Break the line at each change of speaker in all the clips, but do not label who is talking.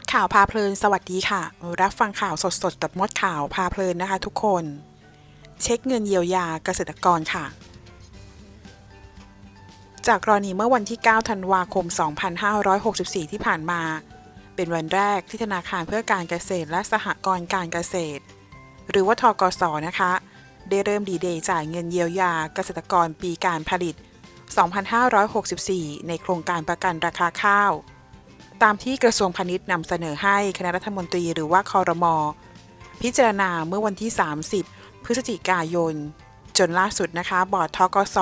ดข่าวพาเพลิน สวัสดีค่ะ รับฟังข่าวสดๆกับมดข่าวพาเพลินนะคะ ทุกคน เช็คเงินเยียวยาเกษตรกรค่ะ จากกรณีเมื่อวันที่ 9 ธันวาคม 2564 ที่ผ่านมา เป็นวันแรกที่ธนาคารเพื่อการเกษตรและสหกรณ์การเกษตร หรือว่าทกสนะคะ ได้เริ่มดีเดย์จ่ายเงินเยียวยาเกษตรกรปีการผลิต 2564 ในโครงการประกันราคาข้าว ตามที่กระทรวงพาณิชย์นำเสนอให้คณะรัฐมนตรีหรือว่าคอรมอพิจารณาเมื่อวันที่ 30 พฤศจิกายน จนล่าสุดนะคะ บอร์ดทกส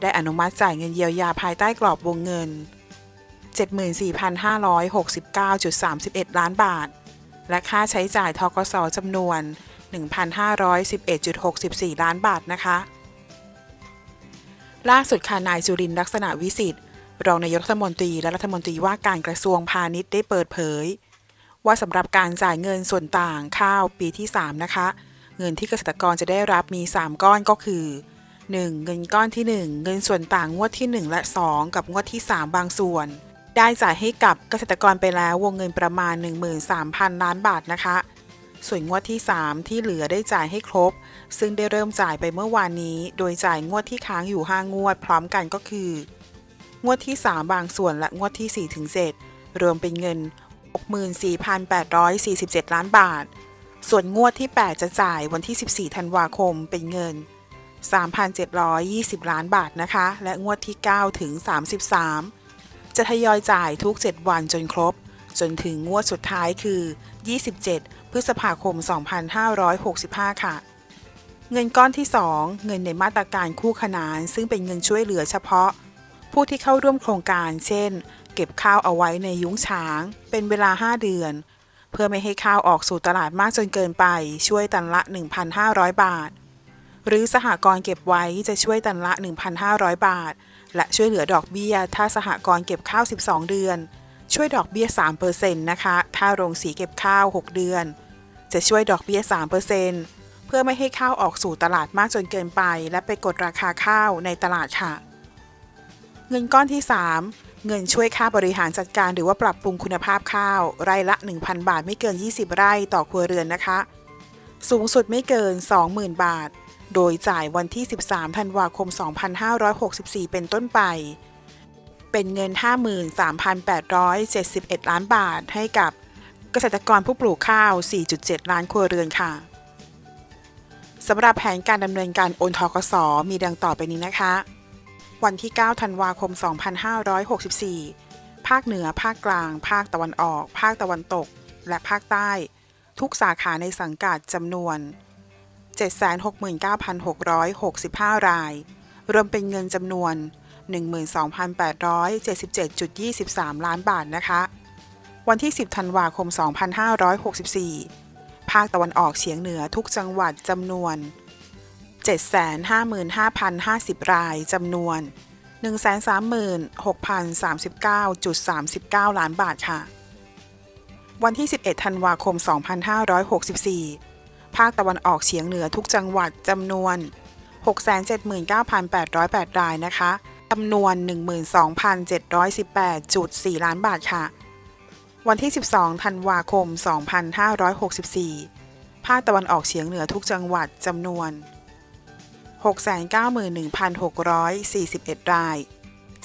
ได้อนุมัติจ่ายเงินเยียวยาภายใต้กรอบวงเงิน 74,569.31 ล้านบาท และค่าใช้จ่ายทกสจำนวน 1,511.64 ล้านบาทนะคะ ล่าสุดค่ะนายจุรินลักษณะวิสิทธิ์ รองนายกรัฐมนตรีและรัฐมนตรีว่าการกระทรวงพาณิชย์ได้เปิดเผย ว่าสำหรับการจ่ายเงินส่วนต่างข้าวปีที่ 3 นะคะ เงินที่เกษตรกรจะได้รับมี 3 ก้อนก็คือ 1. เงินก้อนที่ 1 เงินส่วนต่างงวดที่ 1 และ 2 กับงวดที่ 3 บางส่วน ได้จ่ายให้กับเกษตรกรไปแล้ววงเงินประมาณ 13,000 ล้านบาทนะคะ ส่วนงวดที่ 3 ที่เหลือได้จ่ายให้ครบ ซึ่งได้เริ่มจ่ายไปเมื่อวานนี้ โดยจ่ายงวดที่ค้างอยู่ 5 งวด พร้อมกันก็คือ งวดที่ 3 บางส่วนและงวดที่ 4 ถึง7รวมเป็นเงิน 64,847 ล้านบาท ส่วนงวดที่ 8 จะจ่ายวันที่ 14 ธันวาคมเป็นเงิน 3,720 ล้านบาทนะคะ และงวดที่ 9 ถึง 33 จะทยอยจ่ายทุก 7 วันจนครบ จนถึงงวดสุดท้ายคือ 27 พฤษภาคม 2565 ค่ะเงินก้อนที่ 2 เงินในมาตรการคู่ขนาน ซึ่งเป็นเงินช่วยเหลือเฉพาะ ผู้ที่เข้าร่วมโครงการ เช่น เก็บข้าวเอาไว้ในยุ้งฉาง เป็นเวลา 5 เดือน เพื่อไม่ให้ข้าวออกสู่ตลาดมากจนเกินไป ช่วยตันละ 1,500 บาท หรือสหกรณ์เก็บไว้จะช่วยตันละ 1,500 บาท และช่วยเหลือดอกเบี้ย ถ้าสหกรณ์เก็บข้าว 12 เดือน ช่วยดอกเบี้ย 3%นะคะ ถ้าโรงสีเก็บข้าว 6 เดือน จะช่วยดอกเบี้ย 3%เพื่อไม่ให้ข้าวออกสู่ตลาดมากจนเกินไป และไปกดราคาข้าวในตลาดค่ะ เงินก้อนที่ 3 เงินช่วยค่าบริหารจัดการหรือว่าปรับปรุงคุณภาพข้าว ไร่ละ 1,000 บาทไม่เกิน 20 ไร่ต่อครัวเรือนนะคะ สูงสุดไม่เกิน 20,000 บาท โดยจ่ายวันที่ 13 ธันวาคม 2564 เป็นต้นไป เป็นเงิน 53,871 ล้านบาทให้กับเกษตรกรผู้ปลูกข้าว 4.7 ล้านครัวเรือนค่ะสำหรับแผนการดำเนินการโอนทกสมีดังต่อไปนี้นะคะ วันที่ 9 ธันวาคม 2564 ภาคเหนือ ภาคกลาง ภาคตะวันออก ภาคตะวันตก และภาคใต้ ทุกสาขาในสังกัดจำนวน 769,665 ราย รวมเป็นเงินจำนวน 12,877.23 ล้านบาทนะคะ วันที่ 10 ธันวาคม 2564 ภาคตะวันออกเฉียงเหนือทุกจังหวัดจำนวน 755,050 ราย จำนวน 136,039.39 ล้านบาทค่ะ วันที่ 11 ธันวาคม 2564 ภาคตะวันออกเฉียงเหนือทุกจังหวัด จำนวน 679,808 รายนะคะ จำนวน 12,718.4 ล้านบาทค่ะ วันที่ 12 ธันวาคม 2564 ภาคตะวันออกเฉียงเหนือทุกจังหวัด จำนวน 691,641 ราย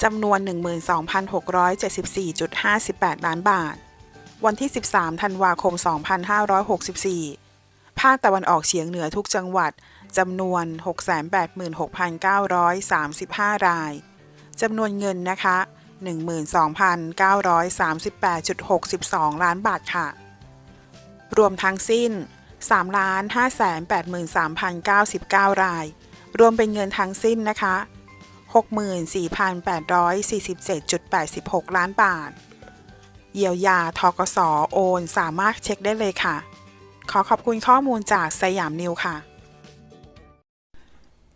จำนวน 12,674.58 ล้านบาท วันที่ 13 ธันวาคม 2564 ภาคตะวันออกเฉียงเหนือทุกจังหวัด จำนวน 686,935 ราย จำนวนเงินนะคะ 12,938.62 ล้านบาทค่ะ รวมทั้งสิ้น3,583,099 ราย รวมเป็นเงินทั้งสิ้นนะคะ 64,847.86 ล้านบาท เยียวยาทกสโอน สามารถเช็คได้เลยค่ะ ขอขอบคุณข้อมูลจากสยามนิวค่ะ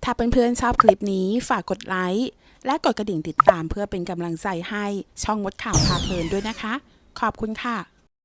ถ้าเพื่อนๆชอบคลิปนี้ฝากกดไลค์และกดกระดิ่งติดตามเพื่อเป็นกำลังใจให้ช่องมดข่าวพาเพลินด้วยนะคะ ขอบคุณค่ะ